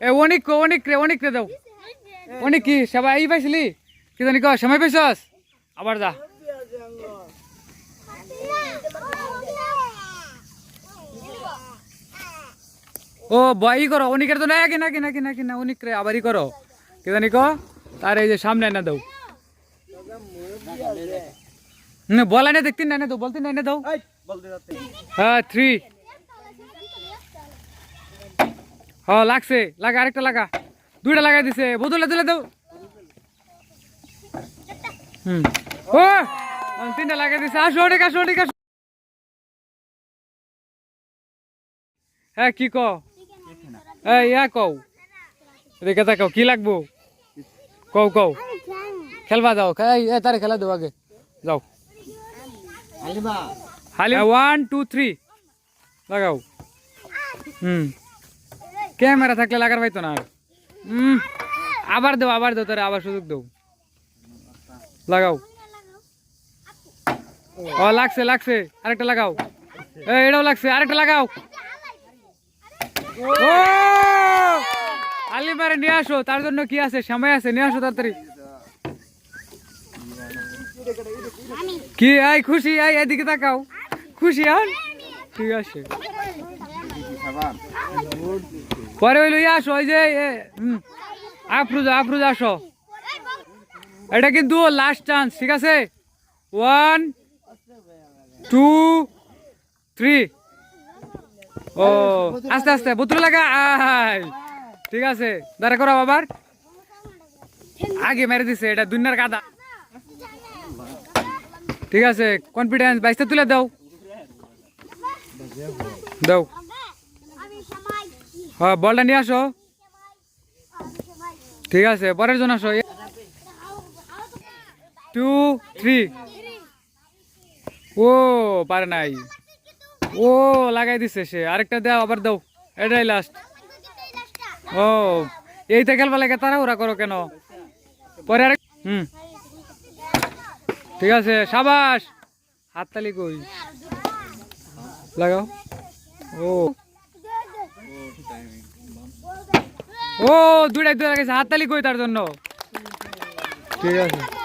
এ অনেক অনেক রে অনেক রে দাও। অনেক কি সবাই এই পাইছিলি? কি জানি কো সময় পাইছস? আবার যা। ও বই করো অনিকের তো না কি না কি না কি না কি না অনিক রে আবারই করো। কি জানি কো তার এই যে সামনে এনে দাও। না বলা না দেখতে না দাও বলতে না দাও। হ্যাঁ থ্রি হ লাগছে। লাগা আরেকটা লাগা। দুইটা লাগাই দিছে। বোতলে তুলে দাও। হুম। ও! তিনটা লাগাই দিছে। আসো ঠিক আসো ঠিক আসো। হ্যাঁ কি কও? এই ইয়া কও? এদিকে তাকাও কি লাগবো? কও কও। খেলবা যাও। তারে খেলা দেবো আগে। যাও। হালি ওয়ান টু থ্রি লাগাও। হুম। ক্যামেরা থাকলে লাগার পাইতো না আর। আবার দেও আবার দেও, তারে আবার সুযোগ দেও। লাগাও। ও, লাগছে লাগছে। আরেকটা লাগাও। এটাও লাগছে, আরেকটা লাগাও। ও! আলিমারে নিয়ে আসো, তার জন্য কি আছে? সময় আছে, নিয়ে আসো তাড়াতাড়ি। কি? আই খুশি আই এদিকে তাকাও। খুশি হন? ঠিক আছে। পরে হইল ইয়ে আসো, ওই যে আফরুজা আফরুজা আসো। এটা কিন্তু লাস্ট চান্স ঠিক আছে? ওয়ান টু থ্রি ও, আস্তে আস্তে বোতল লাগা আই ঠিক আছে, দাঁড়া করো বাবার আগে মেরে দিছে, এটা দুনিয়ার কাদা। ঠিক আছে কনফিডেন্স বাইসটা তুলে দাও। দাও। হ্যাঁ বলটা নিয়ে আসো। ঠিক আছে, পরের জন আসো। টু থ্রি ও, পারে নাই। ও, লাগাই দিছে সে। আরেকটা দাও, আবার দাও। এটাই লাস্ট ও এইটা খেলবা লাগে তারা ওরা করো কেন? পরে আরেক হুম। ঠিক আছে, সাবাস। হাততালি কই? লাগাও। ও। ও দূরে দূরে লাগাইছে হাততালি কই তার জন্য? ঠিক আছে।